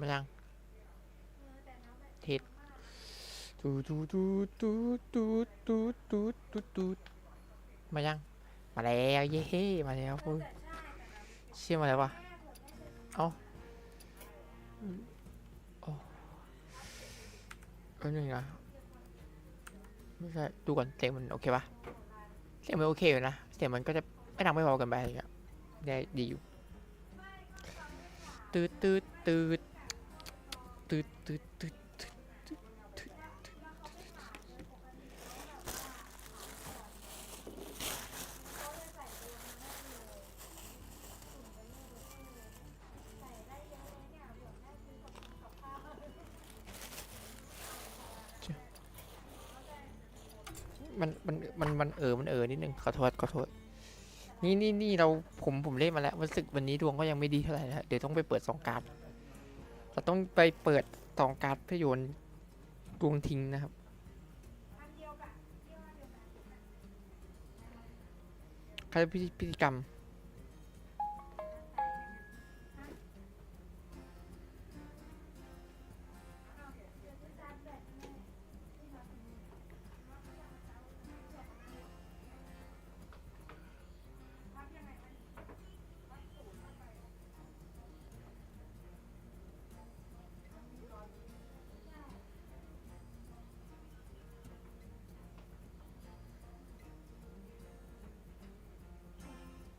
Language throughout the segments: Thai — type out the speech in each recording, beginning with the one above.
มายังทิศตูตูตูตูตูตูตูตูตูมายัง มาแล้วเย้มาแล้วเฮ้ยเชี่ยมาแล้ววะเอาโอ้เอันนึงนะไม่ใช่ดูก่อนเสียงมันโอเคปะเสียงมันโอเคอยู่นะเสียงมันก็จะไม่ดังไม่เบาเกันไปอะไรเงี้ยได้ดีอยู่ตืดตืดตืดตืดตืดตืดตืดตืดตืด มันมันมันมันเออมันเออนิดนึงขอโทษขอโทษนี่นี่นี่เราผมผมเล่นมาแล้วรู้สึกวันนี้ดวงก็ยังไม่ดีเท่าไหร่นะเดี๋ยวต้องไปเปิดสองการ์ดเราต้องไปเปิดสองการ์ดเพื่อโยนดวงทิ้งนะครับใครพิธีพิธีกรรม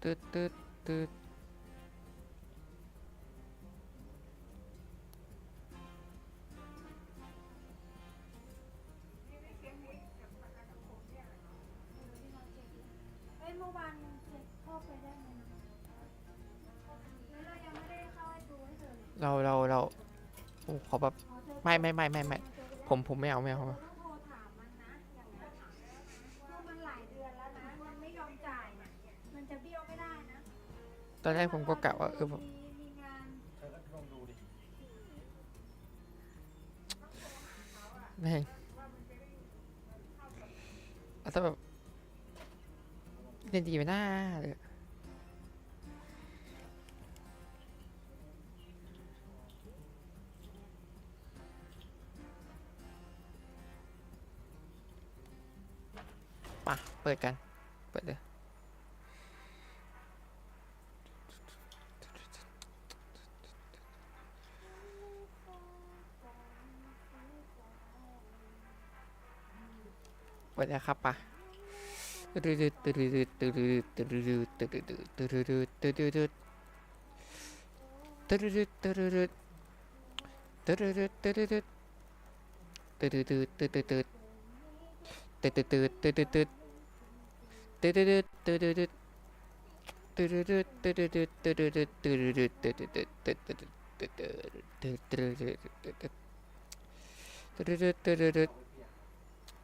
do, do, do, ตอนแรกผมก็กะว่าเออผมมีมีงานแม่งอาแต่แบบเล่นดีไปหน้าเลยมาเปิดกัน เปิดเลย เปิดแล้วครับปะตืดตืดตืดตืด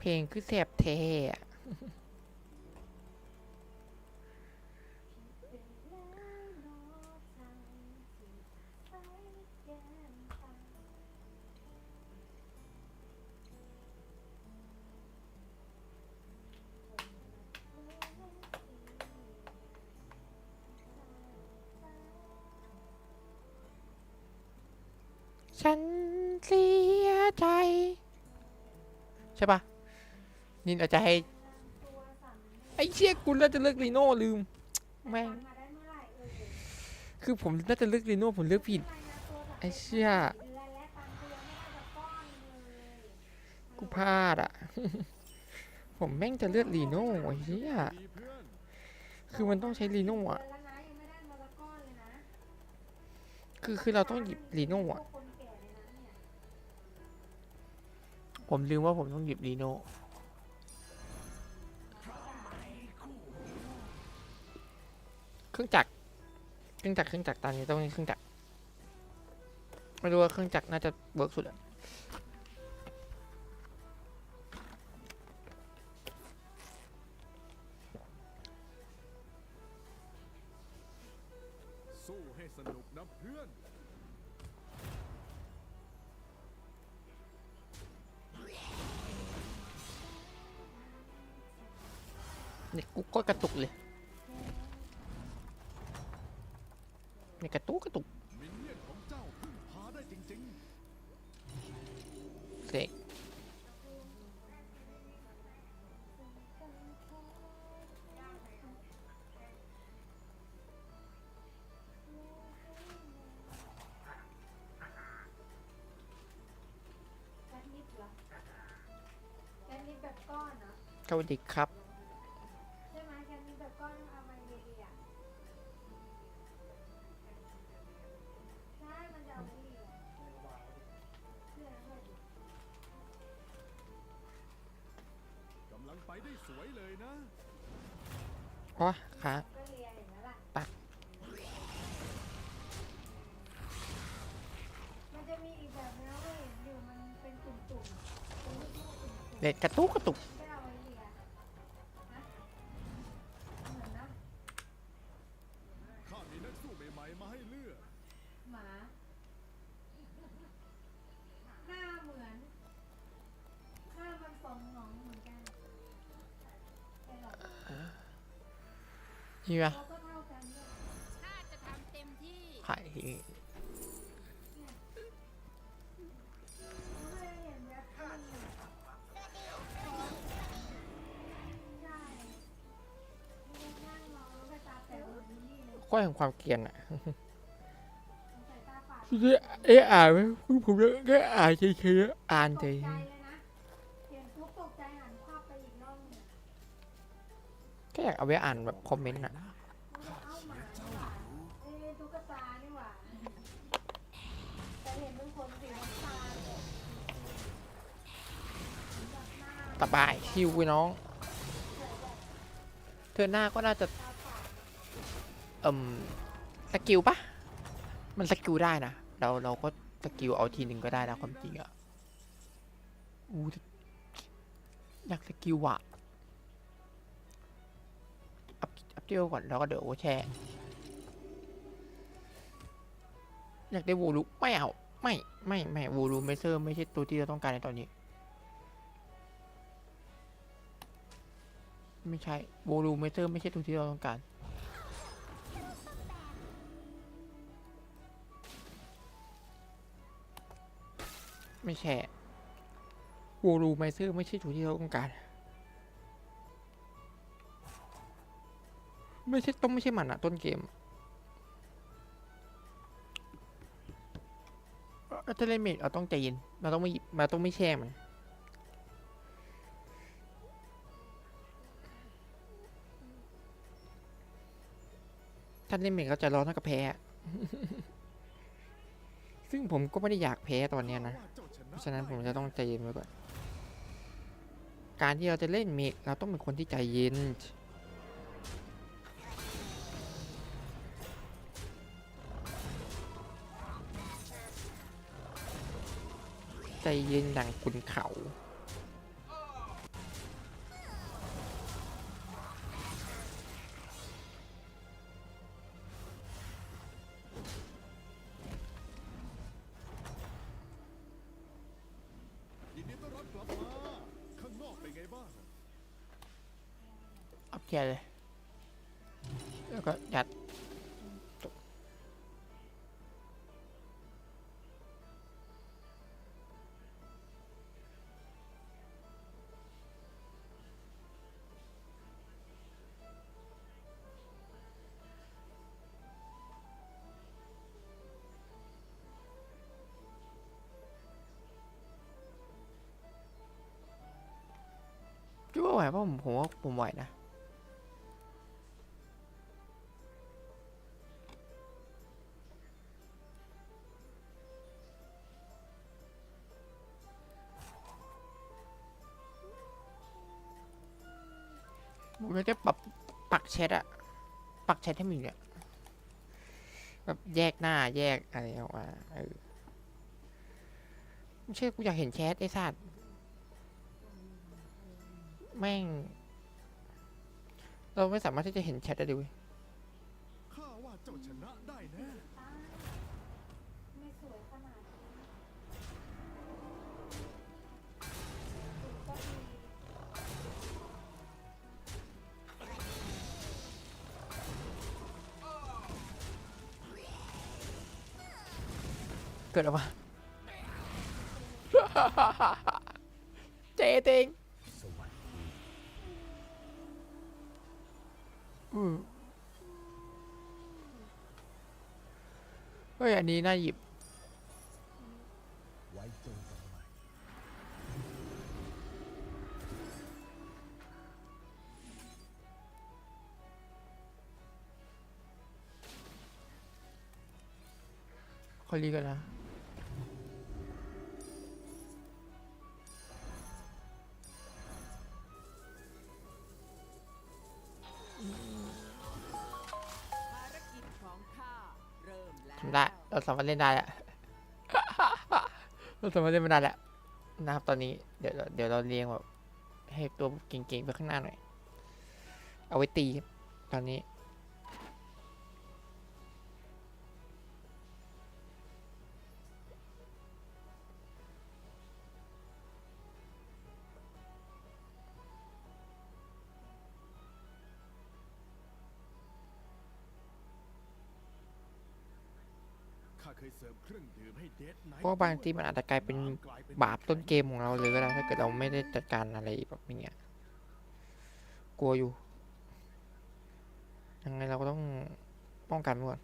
เพลงคือแซ่บแท้อะฉันเสียใจ ใช่ปะ นี่อาจจะให้ไอ้เชี่ยคุณน่าจะเลือกลีโน่ลืมแม่งคือผมน่าจะเลือกลีโน่ผมเลือกผิดไอ้เชี่ยกูพลาดอะ ผมแม่งจะเลือกลีโน่ไอ้เชี่ยคือมันต้องใช้ลีโน่อะคือคือเราต้องหยิบลีโน่อะผมลืมว่าผมต้องหยิบลีโน่ เครื่องจักร เครื่องจักร เครื่องจักร ตอนนี้ต้องมีเครื่องจักร ไม่รู้ว่าเครื่องจักรน่าจะเวิร์กสุดอะสู้ให้สนุกนะเพื่อน เนี่ยกูก็กระตุกเลย นี่ยกระตุกกระตุกมินเนี่ยนของเจ้าพึ่งพาได้จริงเสกแคทนิดเหรอแคทนิดแบบก้อนเหรอสวัสดีครับ เด็ดกระตุกกระตุกไม่เอาไว้เรียนะเหมือนนะข้ามีนักสู้ใหม่ๆมาให้เลือกหมาหน้าเหมือนหน้ามันสองหนองเหมือนกันแต่หรอกนี่ปะ นี้เลยข้อแห่งความเกรียนอะสายตาฝาดเอ๊ะอ่านไหมผมแค่อ่านเฉยๆอ่านตเฉกยใจเลยนะเห็นปุ๊บตกใจหันภาพไปอีกรอบหนึงแค่อยากเอาไว้อ่านแบบคอมเมนต์อะมันก็เอ้าหมานี่หว่าเอ้ยตุ๊กตานี่หว่าแต่เห็นเป็นคนสีน้ำตาลเลยแบบหน้าสบายชิวไปน้อง เธอหน้าก็น่าจะตาฝาด เอ่มสกิลปะมันสกิลได้นะเราเราก็สกิลเอาทีหนึ่งก็ได้นะความจริงอะอู้อยากสกิลอะอัพอัพเดียวก่อนแล้วก็เดี๋ยวแชร์อยากได้วูลูไม่เอา ไม่ไม่ไม่วูลูเมเซอร์ไม่ใช่ตัวที่เราต้องการในตอนนี้ ไม่ใช่วูลูเมเซอร์ไม่ใช่ตัวที่เราต้องการ ไม่ใช่วูรูไมเซอร์ไม่ใช่ตัวที่เราต้องการ ไม่ใช่ต้องไม่ใช่มันอะต้นเกมอัลเทเลเมตเราต้องใจเย็นเราต้องไม่เราต้องไม่แช่มันท่านเล่นเมกก็ใจะร้อนเท่ากับแพ้ ซึ่งผมก็ไม่ได้อยากแพ้ตอนนี้นะ เพราะฉะนั้นผมจะต้องใจเย็นไว้ก่อน การที่เราจะเล่นเมกเราต้องเป็นคนที่ใจเย็น ใจเย็นดังคุณเขา คิดว่าไหวป่ะผมผมว่าผมไหวนะผมไม่ได้ปรับปักแชทอะปักแชทให้มันเนี่ยแบบแยกหน้าแยกอะไรออกมาเออไม่ใช่กูอยากเห็นแชทไอ้สัตว์ แม่ง เราไม่สามารถที่จะเห็นแชทได้เลยเว้ยข้าว่าเจ้าชนะได้แน่ตาไม่สวยขนาดนี้ก็ดีเกิดออกมาเจ๊เต็ง เฮ้ย อันนี้น่าหยิบไว้เจอกันใหม่คอยรีกันนะ สามารถเล่นได้แล้วเราสามารถเล่นมันได้แล้วนะครับตอนนี้เดี๋ยวเดี๋ยวเราเรียงแบบให้ตัวเก่งๆไปข้างหน้าหน่อย เอาไว้ตีตอนนี้ เพราะว่าบางทีมันอาจจะกลายเป็นบาปต้นเกมของเราเลยก็ได้ถ้าเกิดเราไม่ได้จัดการอะไรแบบนี้กลัวอยู่ยังไงเราก็ต้องป้องกันก่อน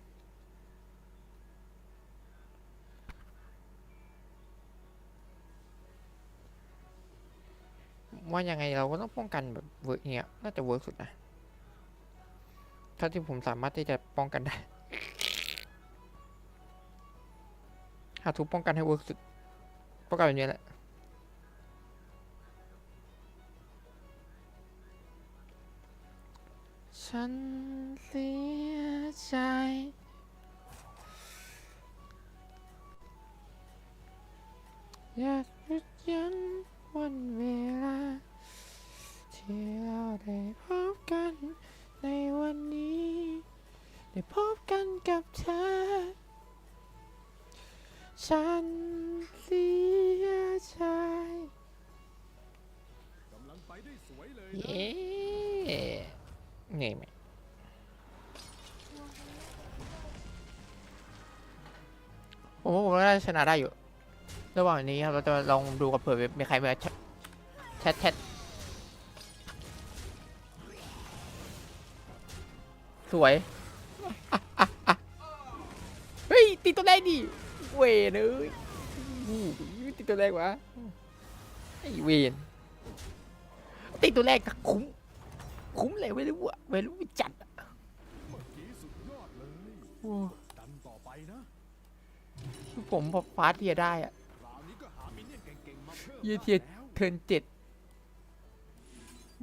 ว่ายังไงเราก็ต้องป้องกันแบบเวิร์กเนี้ยน่าจะเวิร์กสุดนะ ถ้าที่ผมสามารถที่จะป้องกันได้าทุกป้องกันให้เวิร์กสุด ป้องกันแบบนี้แหละ ฉันเสียใจ อยากหยุดยันวันเวลา ที่เราได้พบกันในวันนี้ ได้พบกันกับเธอ ฉันเสียใจกำลังไปได้สวยเลยนะเย้เหนื่อยไหมผมว่าผมน่าจะชนะได้อยู่ ระหว่างนี้ครับเราจะลองดูกับเผื่อมีใครมาแชทแชทแชทสวย เฮ้ย ตีตัวแรกดิ เวนเอ้ยอู้หูตีตัวแรกวะไอเวนตีตัวแรกก็คุ้ม คุ้มเลยไม่รู้อะไม่รู้จัดอะเมื่อกี้สุดยอดเลยโอ้ดันต่อไปนะผมพอฟาสเทียได้อะเนี่ยเก่งๆมาเพิ่มเหี้ยเทียเทินเจ็ด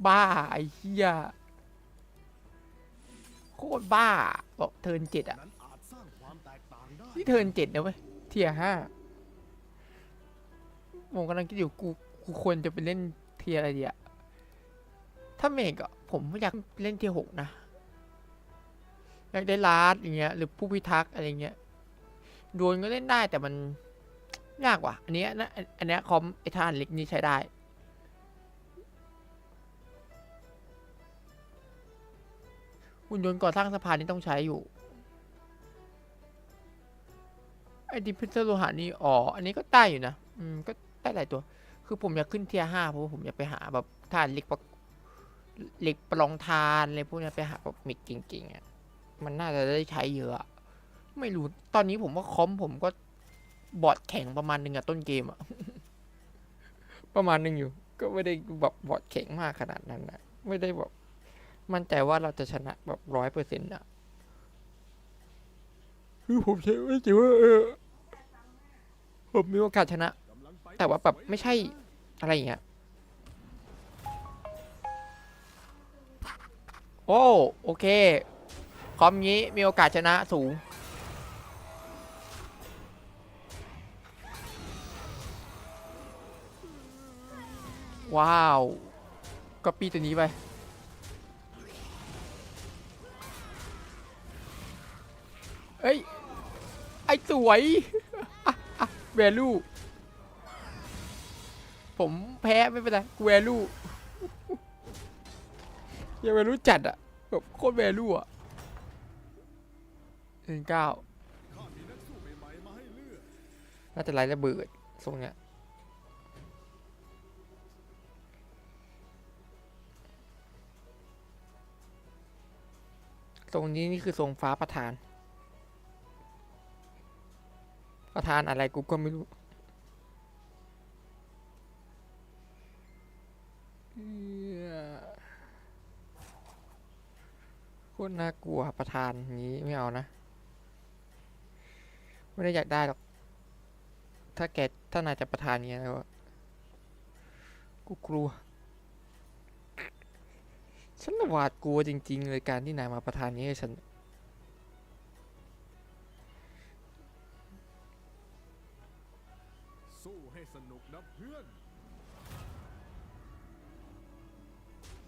บ้า ไอ้เหี้ยโคตรบ้าบอกเทินเจ็ดอะนั้นอาจสร้างความแตกต่างได้นี่เทินเจ็ดนะเว้ย ทียห้าผมกำลังคิดอยู่กูกูควรจะไปเล่นเทียอะไรดีอะถ้าเมกอะผมไม่อยากเล่นเทียหกนะ อยากได้ลาร์ดอย่างเงี้ย หรือผู้พิทักษ์อะไรเงี้ยดวลก็เล่นได้แต่มันยากว่ะ อันเนี้ยนะอันนเนี้ยคอมไอทานเล็กนี่ใช้ได้ หุ่นยนต์ก่อสร้างสะพานนี่ต้องใช้อยู่ อ้ดิพิเซอร์โลหะนี่อ๋ออันนี้ก็ได้อยู่นะอืมก็ได้หลายตัว คือผมอยากขึ้นเทียห้าเพราะว่าผมอยากไปหาแบบทานเหล็กประเหล็กประลองทานอะไรพวกเนี้ยไปหาแบบมิกเก่งๆอะมันน่าจะได้ใช้เยอะอะไม่รู้ ตอนนี้ผมว่าคอมผมก็บอร์ดแข็งประมาณหนึ่งอะต้นเกมอะประมาณหนึ่งอยู่ ก็ไม่ได้แบบบอร์ดแข็งมากขนาดนั้นนะไม่ได้แบบมั่นใจว่าเราจะชนะแบบร้อยเปอร์เซ็นต์อะคือผมใช้ไม่จริงว่าเออ ผมมีโอกาสชนะ แต่ว่าแบบไม่ใช่อะไรอย่างเงี้ย โอ้โอเค คอมนี้มีโอกาสชนะสูง ว้าวก็ปีตัวนี้ไปเอ้ย ไอ้สวย แวลูผมแพ้ไม่เป็นไรกูแวลูอย่าแวลูจัดอะแบบโคตรแวลูอะหนึ่งเก้าข้ามีนักสู้ใหม่ๆมาน่าจะไล่ระเบิดทรงเนี้ยทรงนี้นี่คือทรงฟ้าประธาน ประธานอะไรกูก็ไม่รู้โคตรน่ากลัวประธานนี้ไม่เอานะ ไม่ได้อยากได้หรอก ถ้าแกถ้านายจะประทานเนี้ยแล้วกูกลัว ฉันหวาดกลัวจริง ๆ เลยการที่นายมาประทานนี้ให้ฉัน นุกนะเพื่อน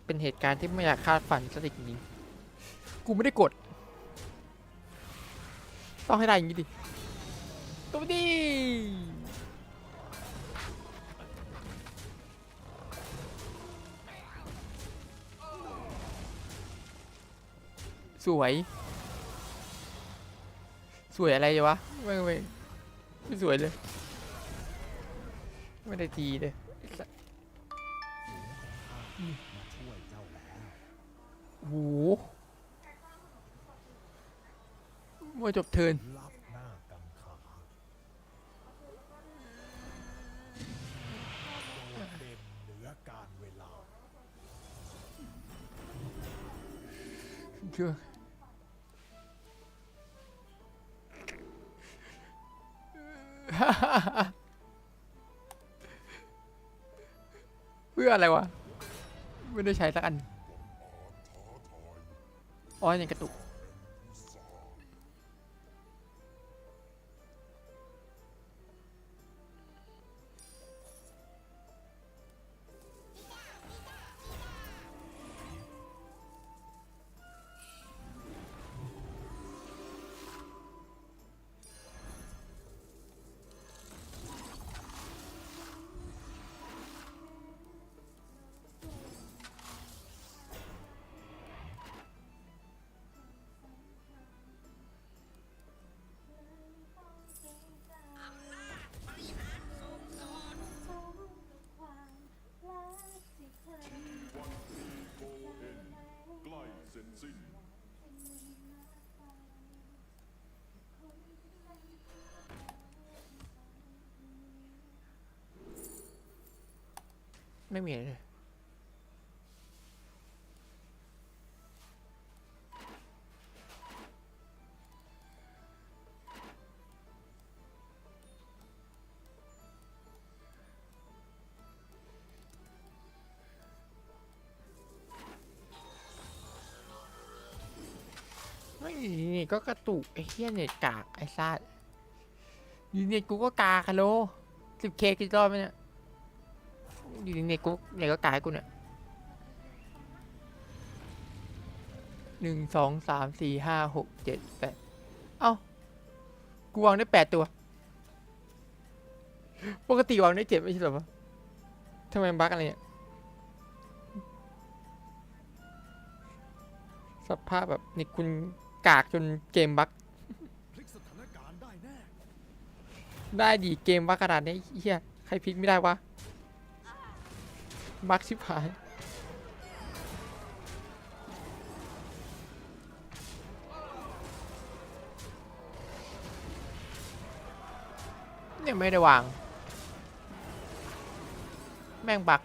เป็นเหตุการณ์ที่ไม่อยากคาดฝันสักทีจริงๆกูไม่ได้กด ต้องให้ได้อย่างนี้ดิตัวดีสวย สวยอะไรวะไม่ไม่ไม่สวยเลย ไม่ได้ทีเลยโอ้โหเมื่อจบเทินรับหน้ากังขาโดดเด่นเหนือการเวลาเชื่อ พื่ออะไรวะ ไม่ได้ใช้สักอัน อ๋อยังกระตุกใก ไม่มีเลยนี่ก็กระตุกไอ้เหี้ยเน็ตกากไอ้ซาดอยู่เน็ตกูก็กากฮัลโหลสิบเคกี่รอบไหมเนี่ย อยู่เน็ตกูเน็ตก็กากให้กูเนี่ยหนึ่งสองสามสี่ห้าหกเจ็ดแปดเอ้ากูวางได้แปดตัว ปกติวางได้เจ็ดไม่ใช่หรอวะทำไมบั๊กอะไรเนี่ยสภาพแบบนี่คุณกากจนเกมบั๊กพลิกสถานกได้แน่ได้ดีเกมบั๊กขนาดนี้เฮียใครพลิกไม่ได้วะ บักชิบหาย เนี่ยไม่ได้วาง แม่งบัก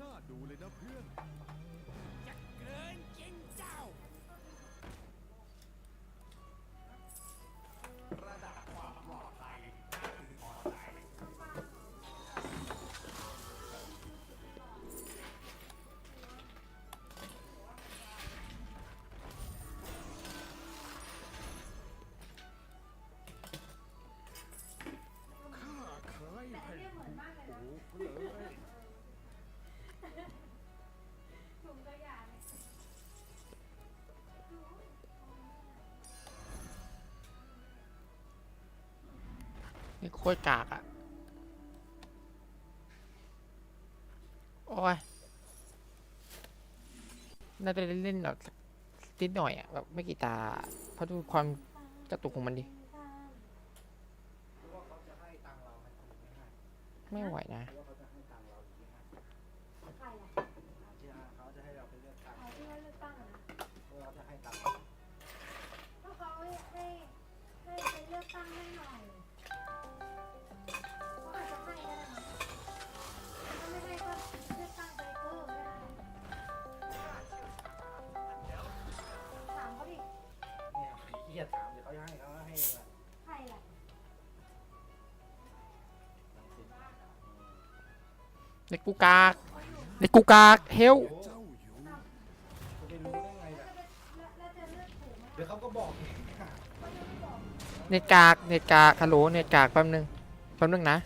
น่าดูเลยนะเพื่อน นี่โคตรกากอะโอ้ย น่าจะเล่นแบบนิดหน่อยอะแบบไม่กี่ตาเพราะดูความกระตุกของมันดิ ไม่ไหวนะ เด็กกูกากเด็กกูกากเฮลเจ้าอยู่จะไปรู้ได้ไงล่ะเลือกถูกไหมเดี๋ยวเขาก็บอกเอง เน็ตกากเน็ตกากฮัลโหลเน็ตกากแป๊บนึงแป๊บนึงนะ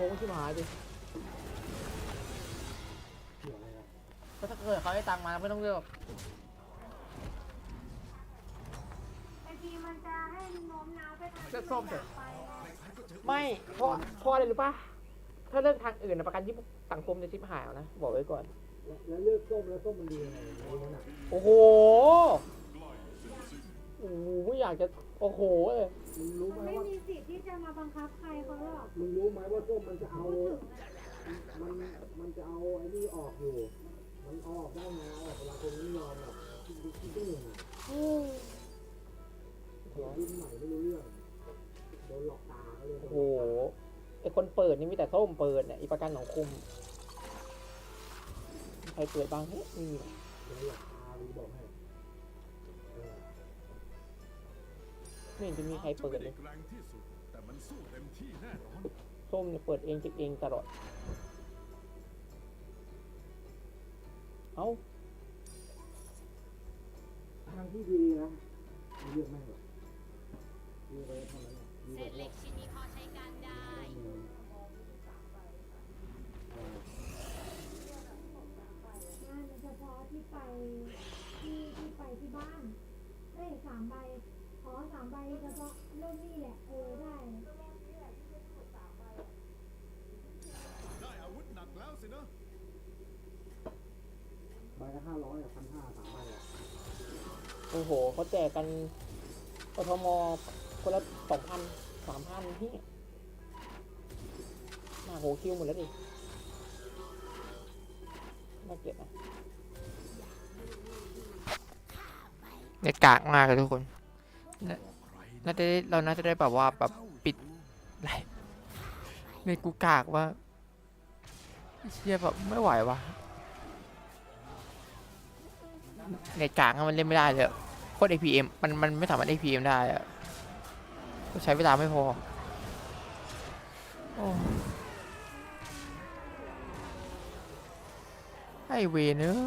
เลือกประกันสังคมก็ชิบหายดิเกี่ยวอะไรนะก็ถ้าเกิดเขาให้ตังค์มาเราไม่ต้องเลือกบางทีมันจะให้โน้มน้าวไปทางเลืที่อกส้มเถไม่อะอยากไปอะไม่เพราะเพราะอะไรรู้ป่ะถ้าเลือกทางอื่นนะประกันที่สังคมจะชิบหายเอานะ บอกไว้ก่อน แล้วเลือกส้มแล้วส้มมันดียังไงรู้ไหมน่ะโอ้โห โอ้โหไม่อยากจะโอ้โหเอ้ยมึงรู้ไหมมันไม่ว่ามีสิทธิ์ที่จะมาบังคับใครเขาหรอกมึงรู้ไหมว่าส้มมันจะเอา พูดถึงอะมันมันจะเอาไอ้นี่ออกอยู่ มันเอาออกได้ไงเอาออกเวลาคนไม่ยอมหรอกคิดดูคิดได้ยังไงรุ่นใหม่ไม่รู้เรื่องโดนหลอกตาเขาเลยโอ้โหไอคนเปิดนี่มีแต่ส้มเปิดเนี่ยอีประกันสังคมมีใครเปิดบ้างเฮ้ยมีว่ะโดนหลอ ไม่เห็นจะมีใครจะเปิดไม่เลได้ยแกร่งที่สุดแต่มันสู้เต็มที่แน่นอนส้มเนี่ยเปิดเองเก็บเองตลอด เอ้าทางที่ดีนะไม่เลือกแม่งหรอกเลือกไปเท่านั้นแหละดีเศกว่าษเหล็กชิ้นนี้พอใช้การได้เอองานเฉพาะที่ไปที่ที่ไปที่บ้านเอ้ยสามใบขอสามใบ เฉพาะเรื่องนี้แหละเออได้ ได้อาวุธหนักแล้วสินะใบละห้าร้อยอะพันห้าสามใบอะโอ้โหเขาแจกกันกทมคนละสองพันสามพันที่มาโหคิวหมดแล้วดิน่าเกลียดนะเน็ตกากมากเลยทุกคน น่าจะได้เราน่าจะได้แบบว่าแบบปิดไลฟ์เน็ตกูกากว่าเชี่ยแบบไม่ไหววะเน็ตกากมันเล่นไม่ได้เลยโคตร APM มันมันไม่สามารถ APM ได้อะใช้เวลาไม่พอโอ้ไอเวนเนอะ